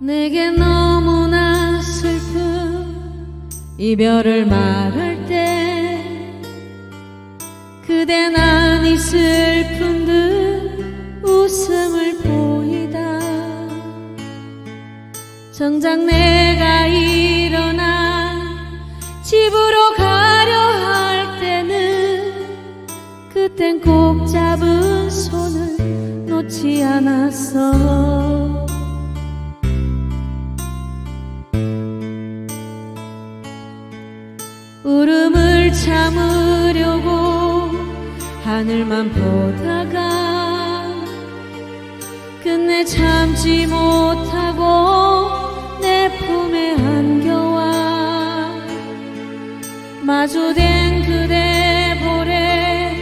내게 너무나 슬픈 이별을 말할 때 그대 난이 슬픈 듯 웃음을 보이다. 정작 내가 일어나 집으로 가려 할 때는 그땐 꼭 잡은 손을 놓지 않았어. 울음을 참으려고 하늘만 보다가 끝내 참지 못하고 내품 마주된 그대 볼에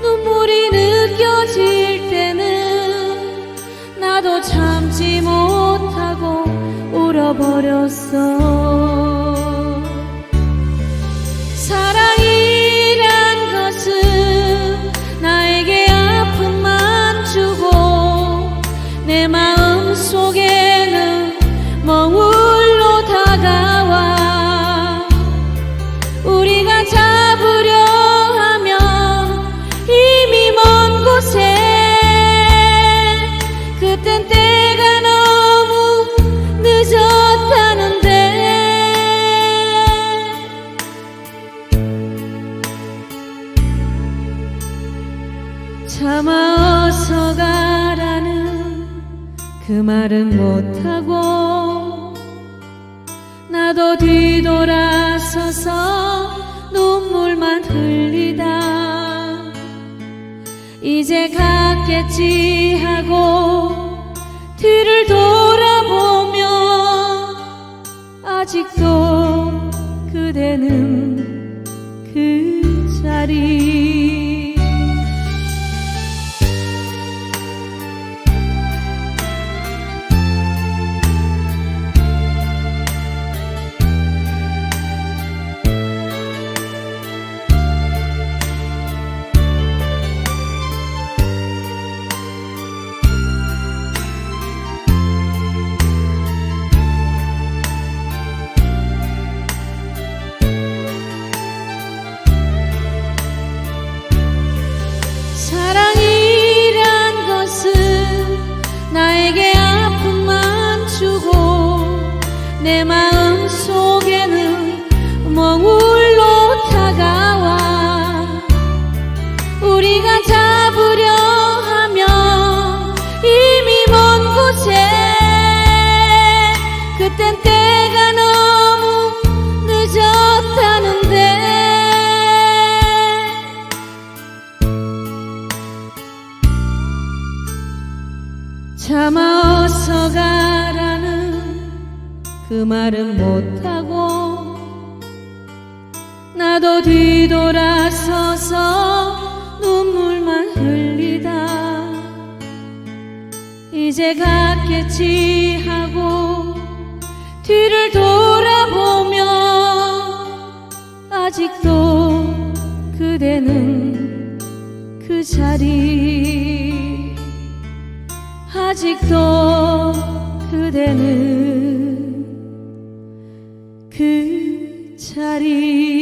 눈물이 느껴질 때는 나도 참지 못하고 울어버렸어. 사랑이란 것은 나에게 아픔만 주고 내 마음 속에는 멍울 참아 어서 가라는 그 말은 못하고 나도 뒤돌아서서 눈물만 흘리다. 이제 갔겠지 하고 뒤를 돌아보면 아직도 그대는 그 자리 사랑이란 것은 나에게 아픔만 주고 내 마음 속에는 멍울 참아 어서 가라는 그 말은 못하고 나도 뒤돌아서서 눈물만 흘리다. 이제 갔겠지 하고 뒤를 돌아보면 아직도 그대는 그 자리 아직도 그대는 그 자리